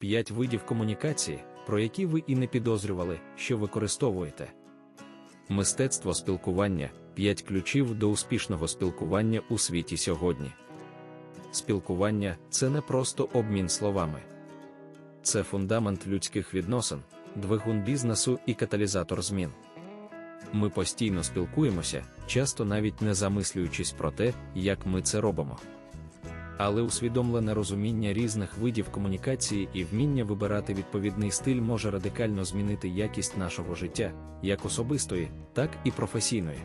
5 видів комунікації, про які ви і не підозрювали, що використовуєте. Мистецтво спілкування 5 ключів до успішного спілкування у світі сьогодні. Спілкування це не просто обмін словами, це фундамент людських відносин, двигун бізнесу і каталізатор змін. Ми постійно спілкуємося, часто навіть не замислюючись про те, як ми це робимо. Але усвідомлене розуміння різних видів комунікації і вміння вибирати відповідний стиль може радикально змінити якість нашого життя, як особистої, так і професійної.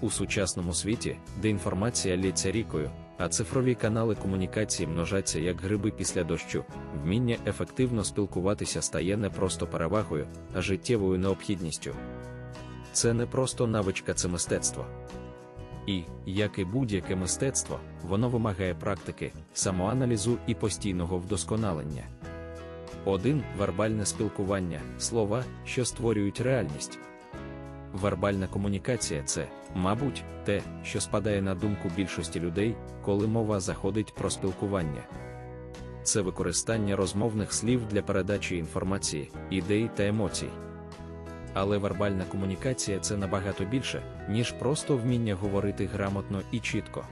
У сучасному світі, де інформація лється рікою, а цифрові канали комунікації множаться як гриби після дощу, вміння ефективно спілкуватися стає не просто перевагою, а життєвою необхідністю. Це не просто навичка, це мистецтво. І, як і будь-яке мистецтво, воно вимагає практики, самоаналізу і постійного вдосконалення. Один вербальне спілкування слова, що створюють реальність. Вербальна комунікація це, мабуть, те, що спадає на думку більшості людей, коли мова заходить про спілкування. Це використання розмовних слів для передачі інформації, ідей та емоцій. Але вербальна комунікація це набагато більше, ніж просто вміння говорити грамотно і чітко.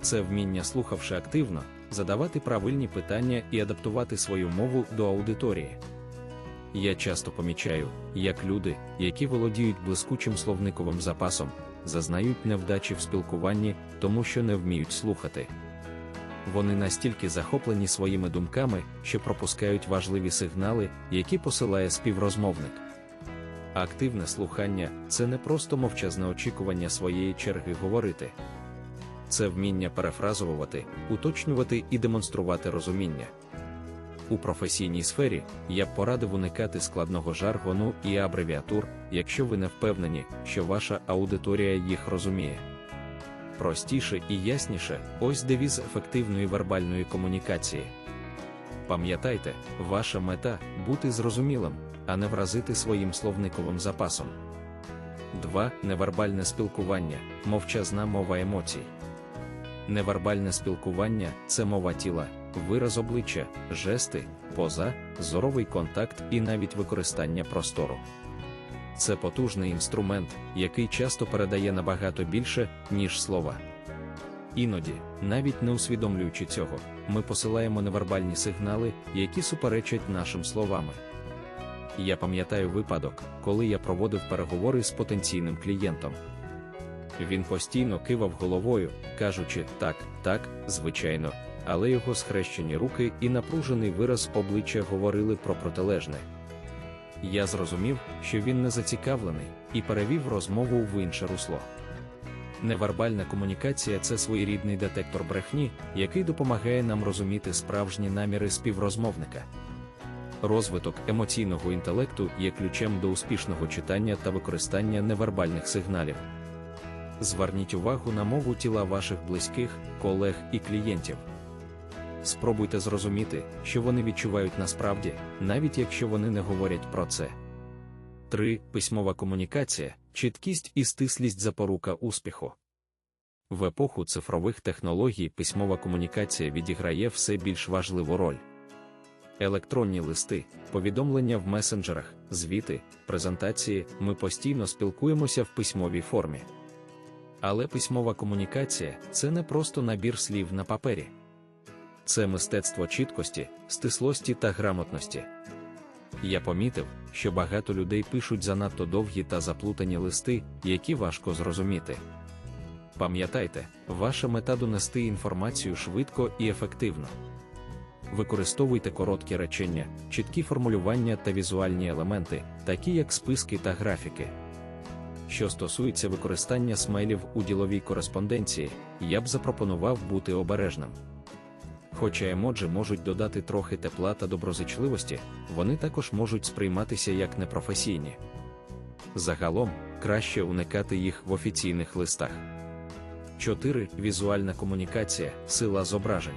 Це вміння, слухавши активно, задавати правильні питання і адаптувати свою мову до аудиторії. Я часто помічаю, як люди, які володіють блискучим словниковим запасом, зазнають невдачі в спілкуванні, тому що не вміють слухати. Вони настільки захоплені своїми думками, що пропускають важливі сигнали, які посилає співрозмовник. Активне слухання це не просто мовчазне очікування своєї черги говорити, це вміння перефразовувати, уточнювати і демонструвати розуміння. У професійній сфері я б порадив уникати складного жаргону і абревіатур, якщо ви не впевнені, що ваша аудиторія їх розуміє. Простіше і ясніше ось девіз ефективної вербальної комунікації. Пам'ятайте, ваша мета бути зрозумілим, а не вразити своїм словниковим запасом. 2. Невербальне спілкування, мовчазна мова емоцій. Невербальне спілкування це мова тіла, вираз обличчя, жести, поза, зоровий контакт і навіть використання простору. Це потужний інструмент, який часто передає набагато більше, ніж слова. Іноді, навіть не усвідомлюючи цього, ми посилаємо невербальні сигнали, які суперечать нашим словами. Я пам'ятаю випадок, коли я проводив переговори з потенційним клієнтом. Він постійно кивав головою, кажучи так, так, звичайно, але його схрещені руки і напружений вираз обличчя говорили про протилежне. Я зрозумів, що він не зацікавлений, і перевів розмову в інше русло. Невербальна комунікація це своєрідний детектор брехні, який допомагає нам розуміти справжні наміри співрозмовника. Розвиток емоційного інтелекту є ключем до успішного читання та використання невербальних сигналів. Зверніть увагу на мову тіла ваших близьких, колег і клієнтів. Спробуйте зрозуміти, що вони відчувають насправді, навіть якщо вони не говорять про це. 3. Письмова комунікація, чіткість і стислість запорука успіху. В епоху цифрових технологій письмова комунікація відіграє все більш важливу роль. Електронні листи, повідомлення в месенджерах, звіти, презентації ми постійно спілкуємося в письмовій формі. Але письмова комунікація це не просто набір слів на папері, це мистецтво чіткості, стислості та грамотності. Я помітив, що багато людей пишуть занадто довгі та заплутані листи, які важко зрозуміти. Пам'ятайте, ваша мета донести інформацію швидко і ефективно. Використовуйте короткі речення, чіткі формулювання та візуальні елементи, такі як списки та графіки. Що стосується використання смайлів у діловій кореспонденції, я б запропонував бути обережним. Хоча емоджі можуть додати трохи тепла та доброзичливості, вони також можуть сприйматися як непрофесійні. Загалом, краще уникати їх в офіційних листах. 4. Візуальна комунікація, сила зображень.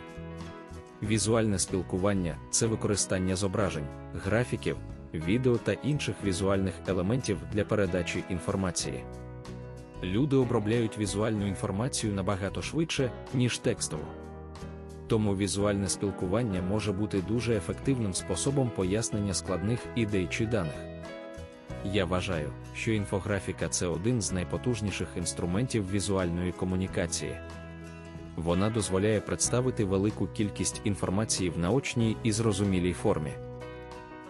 Візуальне спілкування це використання зображень, графіків, відео та інших візуальних елементів для передачі інформації. Люди обробляють візуальну інформацію набагато швидше, ніж текстову. Тому візуальне спілкування може бути дуже ефективним способом пояснення складних ідей чи даних. Я вважаю, що інфографіка це один з найпотужніших інструментів візуальної комунікації. Вона дозволяє представити велику кількість інформації в наочній і зрозумілій формі.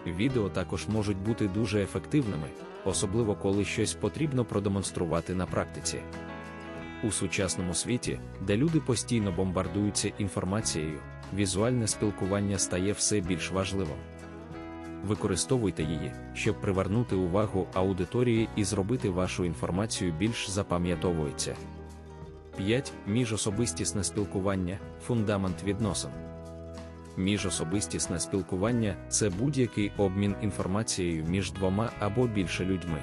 Відео також можуть бути дуже ефективними, особливо коли щось потрібно продемонструвати на практиці. У сучасному світі, де люди постійно бомбардуються інформацією, візуальне спілкування стає все більш важливим. Використовуйте її, щоб привернути увагу аудиторії і зробити вашу інформацію більш запам'ятовується. 5. Міжособистісне спілкування фундамент відносин. Міжособистісне спілкування це будь-який обмін інформацією між двома або більше людьми.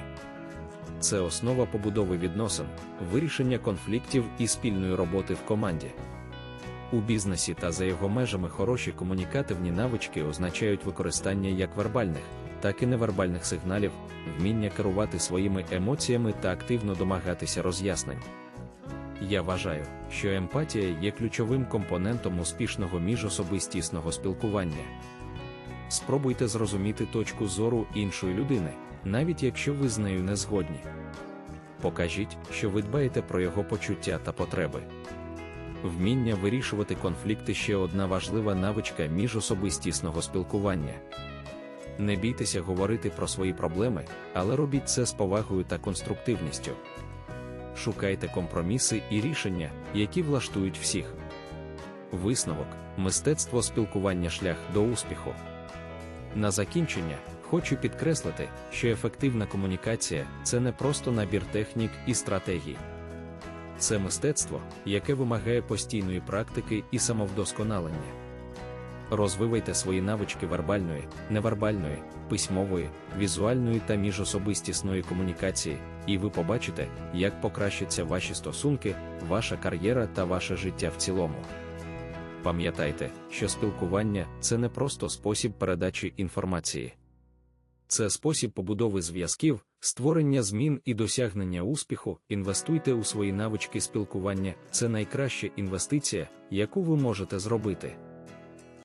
Це основа побудови відносин, вирішення конфліктів і спільної роботи в команді. У бізнесі та за його межами хороші комунікативні навички означають використання як вербальних, так і невербальних сигналів, вміння керувати своїми емоціями та активно домагатися роз'яснень. Я вважаю, що емпатія є ключовим компонентом успішного міжособистісного спілкування. Спробуйте зрозуміти точку зору іншої людини, навіть якщо ви з нею не згодні. Покажіть, що ви дбаєте про його почуття та потреби. Вміння вирішувати конфлікти ще одна важлива навичка міжособистісного спілкування. Не бійтеся говорити про свої проблеми, але робіть це з повагою та конструктивністю. Шукайте компроміси і рішення, які влаштують всіх. Висновок мистецтво спілкування шлях до успіху. На закінчення хочу підкреслити, що ефективна комунікація це не просто набір технік і стратегій. Це мистецтво, яке вимагає постійної практики і самовдосконалення. Розвивайте свої навички вербальної, невербальної, письмової, візуальної та міжособистісної комунікації, і ви побачите, як покращаться ваші стосунки, ваша кар'єра та ваше життя в цілому. Пам'ятайте, що спілкування це не просто спосіб передачі інформації. Це спосіб побудови зв'язків, створення змін і досягнення успіху. Інвестуйте у свої навички спілкування це найкраща інвестиція, яку ви можете зробити.